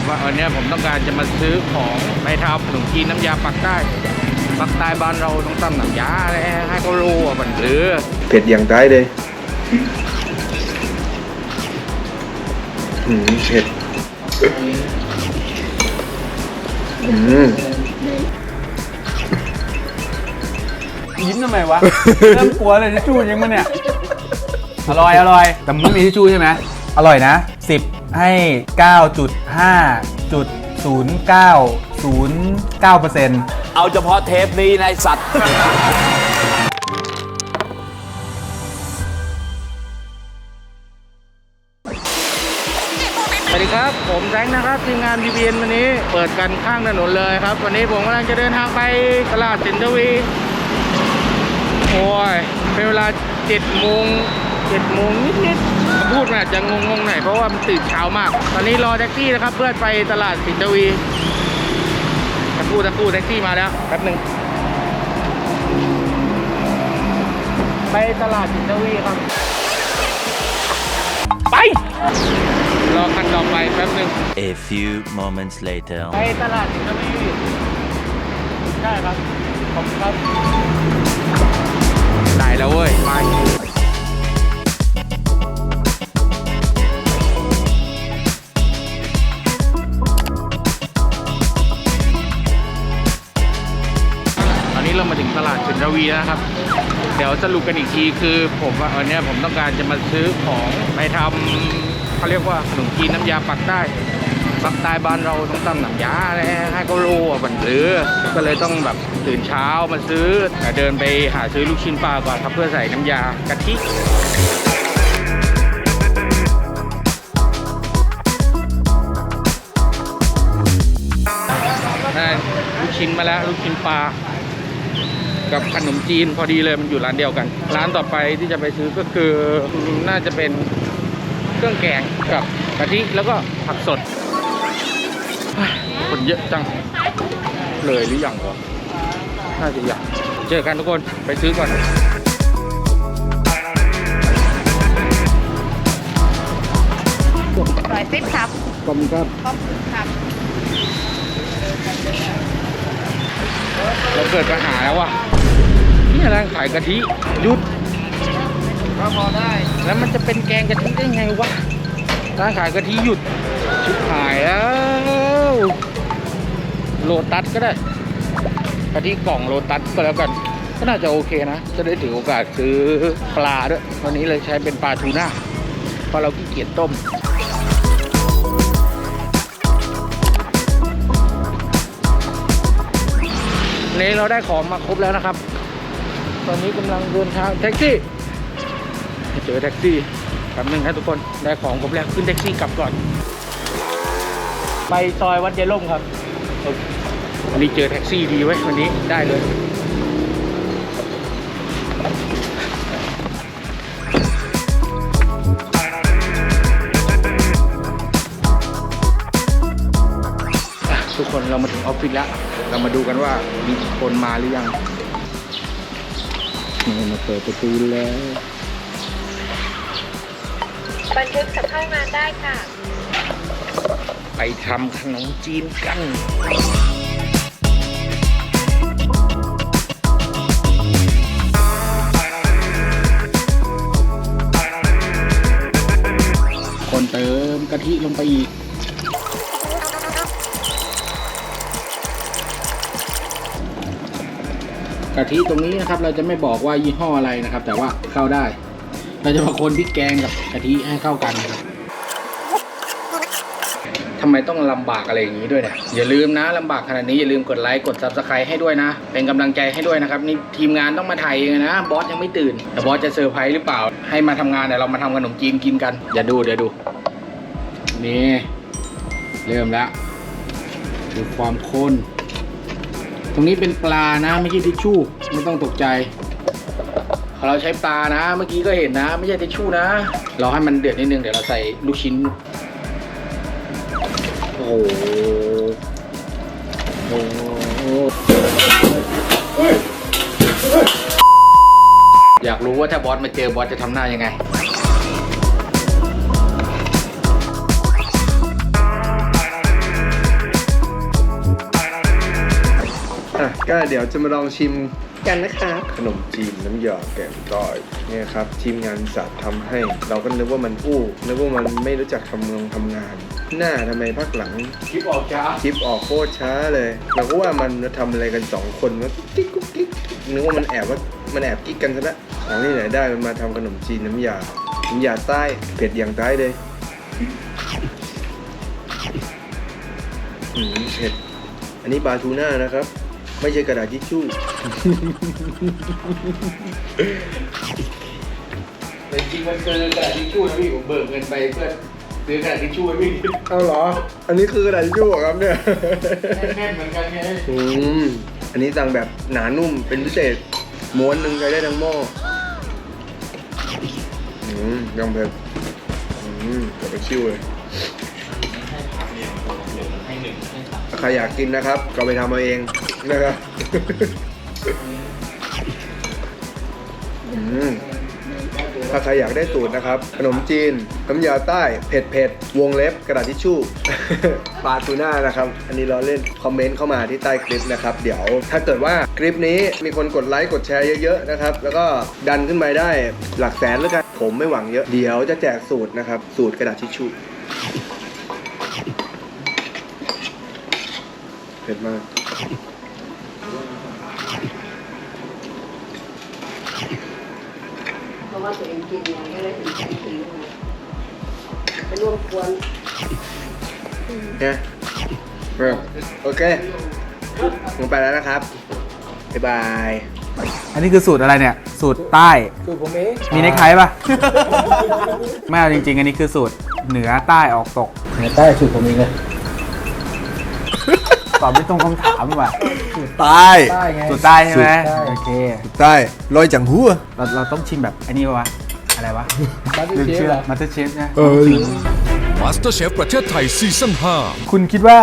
ผมว่าวันเนี้ยผมต้องการจะมาซื้อของไปทำขนมจีนน้ำยาปักใต้ปักใต้บ้านเราต้องทำน้ำยาอะไรให้เขารู้ว่ามันหรือเผ็ดอย่างตายเลยอืมเผ็ดอืมยิ้มทำไมวะ เริ่มกลัวเลยทิชชู่ยังมาเนี่ย อร่อยอร่อย แต่มึงไม่มีทิชชู่ใช่ไหมอร่อยนะ10 ให้ 9.5จุด0909เปอร์เซ็นต์เอาเฉพาะเทปนี้นายสัตว์ สวัสดีครับ ผมแซงนะครับทีมงาน BBN วันนี้เปิดกันข้างถนนเลยครับ วันนี้ผมกำลังจะเดินทางไปตลาดสินทวีโอ้ยเป็นเวลา7โมง7โมงนิดๆ พูดมันอาจจะงงๆหน่อยเพราะว่ามันตื่นเช้ามาก ตอนนี้รอแท็กซี่นะครับ เพื่อไปตลาดสินทวีตะกู้ตะกู้แท็กซี่มาแล้วแป๊บหนึ่งไปตลาดสินทวีครับ ไป รอคันต่อไปแป๊บหนึ่ง A few moments later. ไปตลาดสินทวี ได้ครับ ขอบคุณครับ วีนะครับ เดี๋ยวสรุปกันอีกทีคือผมว่าวันนี้ผมต้องการจะมาซื้อของไปทำเขาเรียกว่าขนมจีนน้ำยาปักใต้ปักใต้บ้านเราต้องทำหน้ำยาอะไรให้เขารู้ว่ามันหรือ ก็เลยต้องแบบตื่นเช้ามาซื้อแต่เดินไปหาซื้อลูกชิ้นปลาก่อนครับเพื่อใส่น้ำยากะทิลูกชิ้นมาแล้วลูกชิ้นปลา กับขนมจีนพอดีเลยมันอยู่ร้านเดียวกัน ร้านต่อไปที่จะไปซื้อก็คือน่าจะเป็นเครื่องแกงกับกะทิแล้วก็ผักสดเฮ้ยคนเยอะจังเลยหรือยังวะน่าจะยังเจอกันทุกคนไปซื้อก่อนร้อยสิบครับขอบคุณครับขอบคุณครับเราเกิดปัญหาแล้วว่ะ นี่ร้านขายกะทิหยุดก็พอได้ แล้วมันจะเป็นแกงกะทิได้ไงวะร้านขายกะทิหยุดชิบหายแล้วโลตัสก็ได้กะทิกล่องโลตัสก็แล้วกัน ก็น่าจะโอเคนะ จะได้ถือโอกาสซื้อปลาด้วยวันนี้เลยใช้เป็นปลาทูน่าเพราะเราขี้เกียจต้มวันนี้เราได้ของมาครบแล้วนะครับ ตอนนี้กำลังเดินทางแท็กซี่เจอแท็กซี่แป๊บนึงนะทุกคนได้ของครบแล้วขึ้นแท็กซี่กลับก่อน ไปซอยวัดยายล่มครับโอเควันนี้เจอแท็กซี่ดีไว้วันนี้ได้เลยทุกคนเรามาถึงออฟฟิศแล้ว เรามาดูกันว่ามีคนมาหรือยัง มาเปิดประตูแล้วบันทึกสัมภาษณ์งานได้ค่ะ ไปทำขนมจีนกัน คนเติมกะทิลงไปอีกะทิตรงนี้นะครับ เราจะไม่บอกว่ายี่ห้ออะไรนะครับ แต่ว่าเข้าได้ เราจะมาคนพริกแกงกับกะทิให้เข้ากันครับทำไมต้องลำบากอะไรอย่างนี้ด้วยเนี่ยอย่าลืมนะลำบากขนาดนี้อย่าลืมกดไลค์กด subscribe ให้ด้วยนะ เป็นกำลังใจให้ด้วยนะครับนี่ทีมงานต้องมาถ่ายเองนะบอสยังไม่ตื่นแต่บอสจะเซอร์ไพรส์หรือเปล่า ให้มาทำงานเดี๋ยวเรามาทำขนมจีนกินกัน อย่าดูเดี๋ยวดู นี่ เริ่มแล้วดูความข้น ตรงนี้เป็นปลานะไม่ใช่ทิชชู่ไม่ต้องตกใจ เราใช้ปลานะเมื่อกี้ก็เห็นนะ ไม่ใช่ทิชชู่นะ เราให้มันเดือดนิดนึงเดี๋ยวเราใส่ลูกชิ้น โอ้โหโอ้โหอยากรู้ว่าถ้าบอสมาเจอบอสจะทำหน้ายังไง ก็เดี๋ยวจะมาลองชิมกันนะครับขนมจีนน้ำยาแกงก้อยเนี่ยครับทีมงานสัตว์ทำให้ เราก็นึกว่ามันอู้นึกว่ามันไม่รู้จักทำงานทำงาน หน้าทำไมพักหลังคลิปออกช้าคลิปออกโคตรช้าเลย เราก็ว่ามันทำอะไรกันสองคนว่ากิ๊กกุ๊กกิ๊กนึกว่ามันแอบว่ามันแอบกิ๊กกันซะแล้วของที่ไหนได้มันมาทำขนมจีนน้ำยาน้ำยาใต้เผ็ดอย่างใต้เลยอืมเผ็ดอันนี้ปลาทูน่านะครับ ไม่ใช่กระดาษทิชชู่ แต่จริงๆมันคือกระดาษทิชชู่นะพี่ผมเบิกเงินไปเพื่อซื้อกระดาษทิชชู่ให้พี่เอาเหรอ อันนี้คือกระดาษทิชชู่เหรอครับเนี่ย แน่นๆเหมือนกันไงอืม อันนี้สั่งแบบหนานุ่มเป็นพิเศษ ม้วนหนึ่งใช้ได้ทั้งหม้อ อืมยังเผ็ดอืมกับไปชิวเลยถ้าใครอยากกินนะครับ ก็ไปทำเอาเอง นะครับอืมถ้าใครอยากได้สูตรนะครับ ขนมจีน น้ำยาใต้เผ็ดเผ็ดวงเล็บกระดาษทิชชู่ปลาทูน่านะครับ อันนี้เราเล่นคอมเมนต์เข้ามาที่ใต้คลิปนะครับ เดี๋ยวถ้าเกิดว่าคลิปนี้มีคนกดไลค์กดแชร์เยอะๆนะครับ แล้วก็ดันขึ้นไปได้หลักแสนแล้วกัน ผมไม่หวังเยอะ เดี๋ยวจะแจกสูตรนะครับ สูตรกระดาษทิชชู่เผ็ดมากะว่าตัวเองกินอย่างนี้เลยถึงใจทิ้งเลยไปร่วมกวนเนี่ยเออโอเคลงไปแล้วนะครับ บ๊ายบาย อันนี้คือสูตรอะไรเนี่ย สูตรใต้สูตรผมเองมีในใครปะ ไม่เอาจริงๆ อันนี้คือสูตรเหนือใต้ออกตกเหนือใต้สูตรผมเองเลย ตอบไม่ตรงคำถามว่ะ ใต้ใต้ไงสูตรใต้ใช่ไหมสูตรใต้โอเค ใต้ลอยจังหัว เราเราต้องชิมแบบอันนี้ปะวะ อะไรวะบัตเตอลืร์มเชฟชื่อเหรอมาสเตอร์เชฟนะเออ มาสเตอร์เชฟประเทศไทยซีซั่น5คุณคิดว่า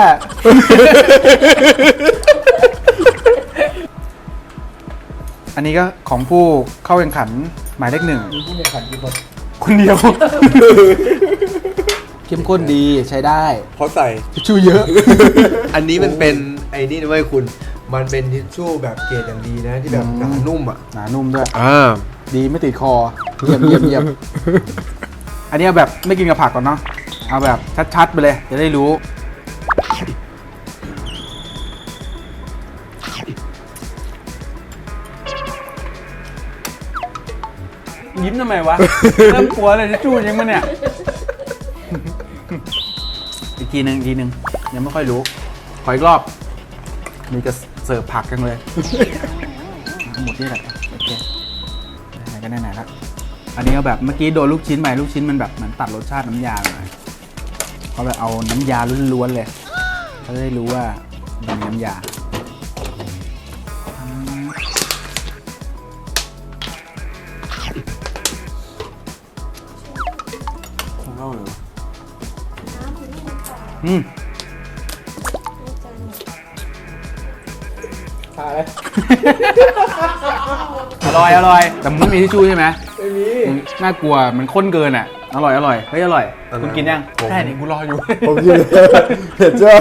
อันนี้ก็ของผู้เข้าแข่งขันหมายเลขหนึ่งมีผู้แข่งขันกี่คนคนเดียว เข้มข้นดีใช้ได้เพราะใส่ ทิชชู่เยอะ อันนี้มันเป็นไอ้นี่นะเว้ยคุณ มันเป็นทิชชู่แบบเกรดอย่างดีนะที่แบบอืมหนานุ่มอะ หนานุ่มด้วย อ่า ดีไม่ติดคอเยี่ยมเยี่ยมเยี่ยมอันนี้เอาแบบไม่กินกับผักก่อนเนาะเอาแบบชัดๆไปเลย จะได้รู้ ยิ้มทำไมวะ เริ่มกลัวเลยจะจู้ยังมาเนี่ยอี กทีหนึ่งอีกทีหนึ่งยังไม่ค่อยรู้ ขออีกรอบ มีจะเสิร์ฟผักกันเลย หมดนี่แหละโอเคไหนๆก็ไหนๆละอันนี้เอาแบบเมื่อกี้โดนลูกชิ้นไปลูกชิ้นมันแบบเหมือนตัดรสชาติน้ำยาหน่อยเขาแบบเอาน้ำยาล้วนๆเลยเขาจะได้รู้ว่ามันน้ำยา อืมชาเลยอร่อยอร่อย แต่มึงไม่มีทิชชู่ใช่ไหมไม่มีน่ากลัวมันข้นเกินอะ อร่อยอร่อยเฮ้ยอร่อยคุณกินยังใช่นี่กูรออยู่ ผมกินเผ็ดจ้า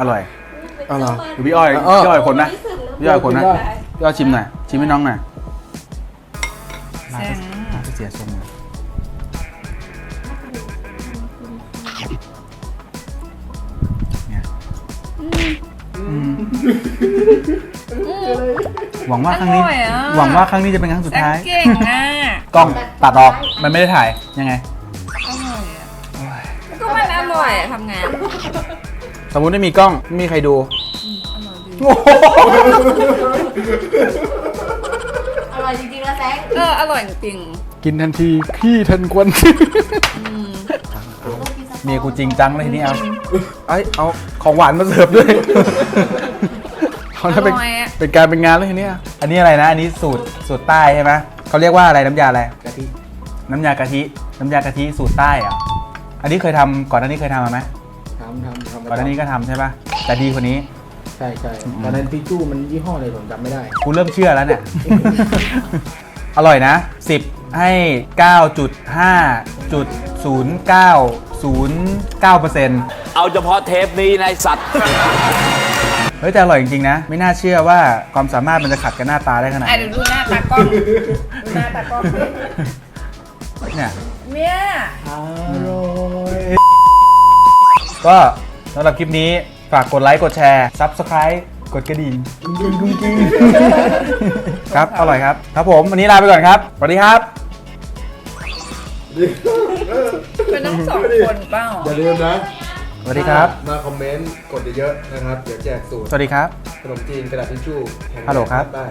อร่อยอ๋อเหรอ หรือพี่อ้อยอ๋อพี่อ้อยคนนะพี่อ้อยคนนะพี่อ้อยชิมหน่อยชิมให้น้องหน่อย หวังว่าครั้งนี้ อร่อยอะ หวังว่าครั้งนี้จะเป็นครั้งสุดท้าย เก่งอะกล้องตัดออกมันไม่ได้ถ่ายยังไง อร่อยอะก็มันอร่อยอะทำไงานสมมติไม่มีกล้องไม่มีใครดูอร่อยจริงๆนะแซงเอออร่อยจริงกินทันทีขี้ทันควันเมียกูจริงจังเลยทีนี้เอาไอยเอาของหวานมาเสิร์ฟด้วย เขาจะเป็นอร่อยอะ เป็นการเป็นงานเลยทีนี้อะอันนี้อะไรนะ อันนี้สูตรสูตรใต้ใช่ไหมเขาเรียกว่าอะไรน้ำยาอะไรกะทิน้ำยากะทิน้ำยากะทิสูตรใต้เหรอะอันนี้เคยทำก่อนหน้านี้เคยทำมาไหมทำทำทำก่อนหน้านี้ก็ทำใช่ปะแต่ดีกว่านี้ ใช่ใช่ตอนนั้นทิชชู่มันยี่ห้ออะไรผมจำไม่ได้ กูเริ่มเชื่อแล้วเนี่ย อร่อยนะ 10 ให้ 9.5.09 0.09%เอาเฉพาะเทปนี้นายสัตว์เฮ้ยแต่อร่อยจริงๆนะ ไม่น่าเชื่อว่าความสามารถมันจะขัดกับหน้าตาได้ขนาดอะนี้เดี๋ยวดูหน้าตากล้องดูหน้าตากล้องเนี่ย เนี่ยก็สำหรับคลิปนี้ฝากกดไลค์ กดแชร์ Subscribe กดกระดิ่งกุ้งกิ้งกุ้งกิ้งครับ อร่อยครับ ครับผมวันนี้ลาไปก่อนครับ สวัสดีครับเป็นต้องสองคนเปล่า อย่าลืมนะ สวัสดีครับ มาคอมเมนต์กดเยอะๆนะครับ เดี๋ยวแจกสูตร สวัสดีครับ ขนมจีนกระดาษทิชชู่แงฮัลโหลครับ ได้